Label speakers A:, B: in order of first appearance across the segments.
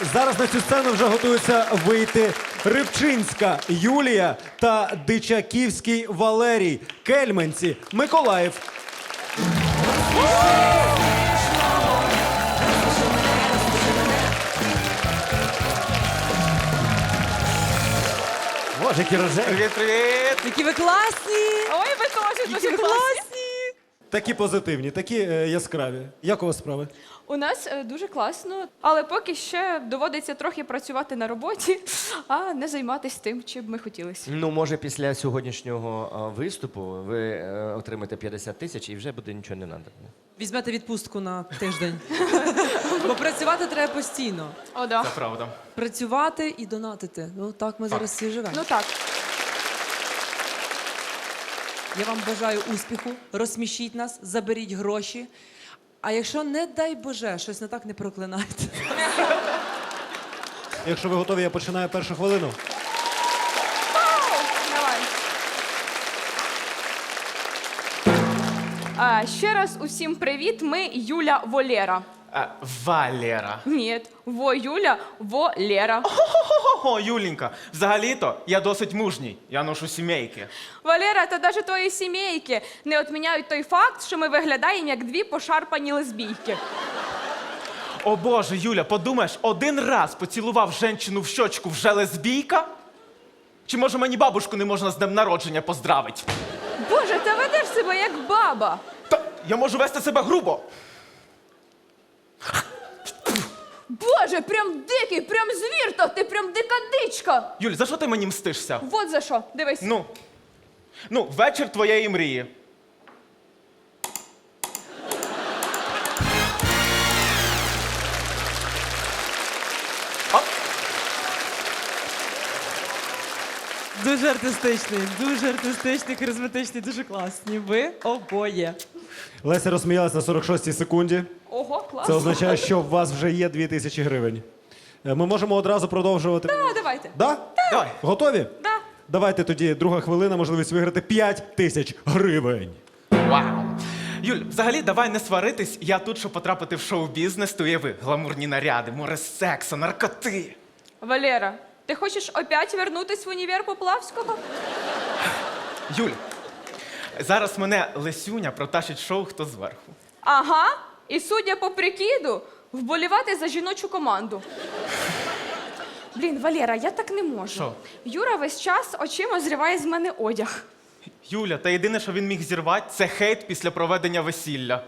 A: Зараз на цю сцену вже готуються вийти Рибчинська Юлія та Дичаківський Валерій, Кельменці, Миколаїв. Боже, які рожеві.
B: Привіт, привіт!
C: Які ви класні!
D: Ой, ви теж дуже класні.
A: Такі позитивні, такі е, яскраві. Як у вас справи?
D: У нас е, дуже класно, але поки ще доводиться трохи працювати на роботі, а не займатися тим, чим б ми хотілося.
B: Ну, може, після сьогоднішнього а, виступу ви е, отримаєте 50 тисяч і вже буде нічого не треба.
C: Візьмете відпустку на тиждень. Бо працювати треба постійно.
D: О, да.
B: Правда.
C: Працювати і донатити. Ну так ми зараз всі живемо.
D: Ну так.
C: Я вам бажаю успіху, розсмішіть нас, заберіть гроші. А якщо, не дай Боже, щось не так не проклинайте.
A: Якщо ви готові, я починаю першу хвилину.
D: Давай. А, ще раз усім привіт. Ми Юля Волєра.
E: А, Валера.
D: Ні, во Юля, во Лера.
E: Хо-хо, Юленька. Взагалі-то я досить мужній. Я ношу сімейки.
D: Валера, та навіть твої сімейки не відміняють той факт, що ми виглядаємо як дві пошарпані лесбійки.
E: О Боже, Юля, подумаєш, один раз поцілував женщину в щочку вже лесбійка? Чи може мені бабушку не можна з днем народження поздравити?
D: Боже, ти ведеш себе як баба.
E: Та я можу вести себе грубо.
D: Боже, прям дикий, прям звір, то ти прям дика дичка.
E: Юль, за що ти мені мстишся?
D: Вот за що, дивись.
E: Ну. Ну, вечір твоєї мрії.
C: Дуже артистичний, дуже артистичний, харизматичний, дуже класні. Ви обоє.
A: Леся розсміялась на 46-й секунді.
D: Ого,
A: Це
D: класно.
A: означає, що у вас вже є 2000 гривень. Е, Ми можемо одразу продовжувати.
D: А, давайте.
A: Да?
E: Давай.
A: Готові?
D: Да.
A: Давайте тоді друга хвилина, можливість виграти 5 тисяч гривень.
E: Вау. Юль, взагалі, давай не сваритись. Я тут, щоб потрапити в шоу-бізнес, то уяви, гламурні наряди, море сексу, наркоти.
D: Валера, ти хочеш опять вернутись в універ Поплавського?
E: Юль, зараз мене Лесюня протащить шоу хто зверху.
D: Ага. І судя по прикиду, вболівати за жіночу команду. Блін, Валера, я так не можу.
E: Що?
D: Юра весь час очима зриває з мене одяг.
E: Юля, та єдине, що він міг зірвати, це хейт після проведення весілля.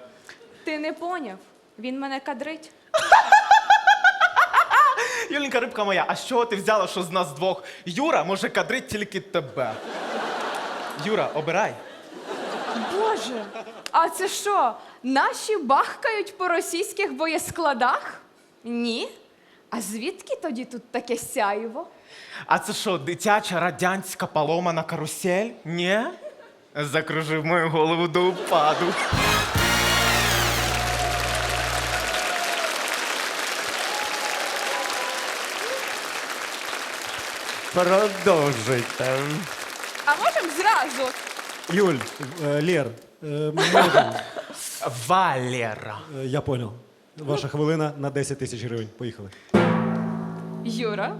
D: Ти не поняв. Він мене кадрить.
E: Юленька, рибка моя, а з чого ти взяла, що з нас двох Юра може кадрить тільки тебе? Юра, обирай.
D: Боже, а це що? Наші бахкають по російських боєскладах? Ні. А звідки тоді тут таке сяйво?
E: А це що, дитяча радянська поломана карусель? Ні? Закружив мою голову до упаду.
B: Продовжуйте.
D: А можемо зразу?
A: Юль, е, Лєр, е, можемо.
E: Валера.
A: Е, Я понял. Ваша хвилина на 10 тисяч гривень. Поїхали.
D: Юра,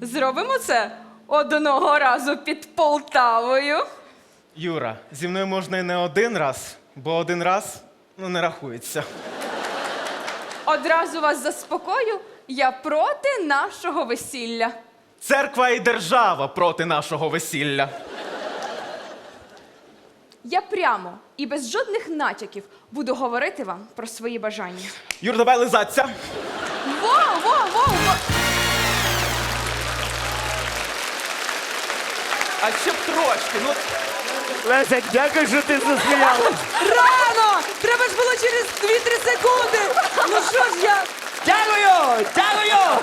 D: зробимо це одного разу під Полтавою.
E: Юра, зі мною можна і не один раз, бо один раз ну, не рахується.
D: Одразу вас заспокою, я проти нашого весілля.
E: Церква і держава проти нашого весілля.
D: Я прямо і без жодних натяків буду говорити вам про свої бажання.
E: Юр, давай лизаться.
D: Во, во, во, во.
E: А ще б трошки. Ну,
B: Леся, дякую, що ти засміялась.
C: Рано! Треба ж було через 2-3 секунди! Ну що ж я?
B: Дякую! Дякую!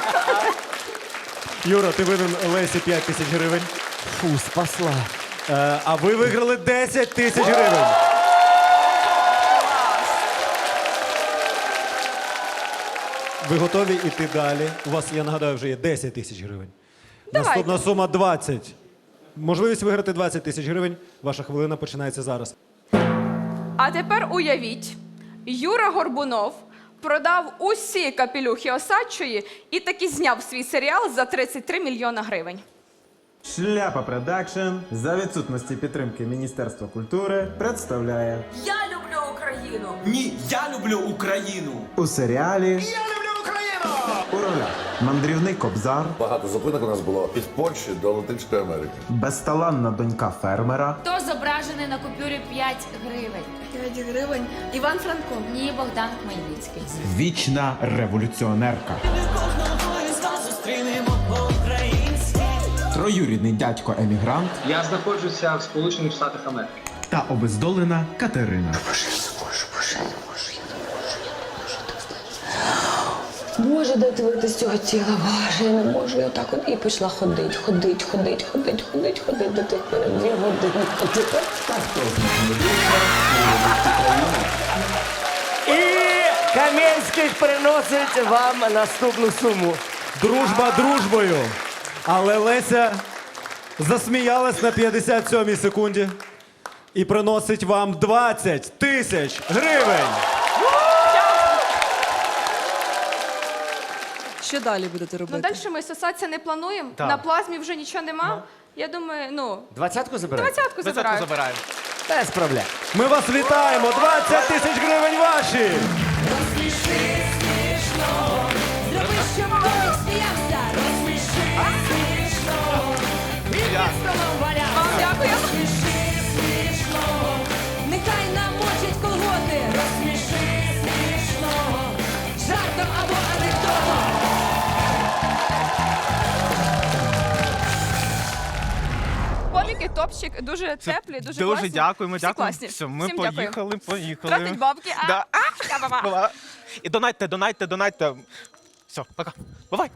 A: Юра, ти винен Лесі 5 тисяч гривень.
B: Фу, спасла.
A: Е, А ви виграли 10 тисяч гривень. Ви готові йти далі? У вас, я нагадаю, вже є 10 тисяч гривень.
D: Давайте.
A: Наступна сума 20. Можливість виграти 20 тисяч гривень. Ваша хвилина починається зараз.
D: А тепер уявіть, Юра Горбунов продав усі капелюхи Осадчої і таки зняв свій серіал за 33 мільйона гривень.
F: Шляпа Продакшн за відсутності підтримки Міністерства культури представляє
G: Я люблю Україну.
H: Ні, я люблю Україну.
F: у серіалі Я люблю Україну! У ролях мандрівний кобзар,
I: Багато зупинок у нас було від Польщі до Латинської Америки.
F: безталанна донька фермера,
G: Хто зображений на купюрі 5 гривень?
J: 5 гривень. Іван Франко.
G: Ні, Богдан Хмельницький.
F: вічна революціонерка. Троюрідний дядько емігрант
K: Я знаходжуся в Сполучених Штатах Америки.
F: та обездолена Катерина.
J: Боже, де ти вийти з цього тіла? Боже, я не можу. Я так от і пішла ходить, ходить, ходить, ходить, ходить, ходить до тих пір дві години.
B: І Кам'янський приносить вам наступну суму.
A: Дружба дружбою. Але Леся засміялась на 57-й секунді і приносить вам 20 тисяч гривень.
C: Що далі будете
D: Ну,
C: робити?
D: далі ми сосатися не плануємо.
E: Так.
D: На плазмі вже нічого нема. Я думаю, ну,
B: Двадцятку забираєте?
D: двадцятку забираю.
E: забираємо.
B: Без проблем.
A: Ми вас вітаємо! 20 тисяч гривень ваші!
D: Вам топчик, дуже теплі, дуже,
E: Дуже дякуємо,
D: Всі
E: дякуємо.
D: класні.
E: Все, ми
D: Всім дякую.
E: поїхали, поїхали.
D: Тратить бабки. А,
E: Да.
D: а, та-ба-ба.
E: І донайте, донайте, донайте. Все, пока. Бувай.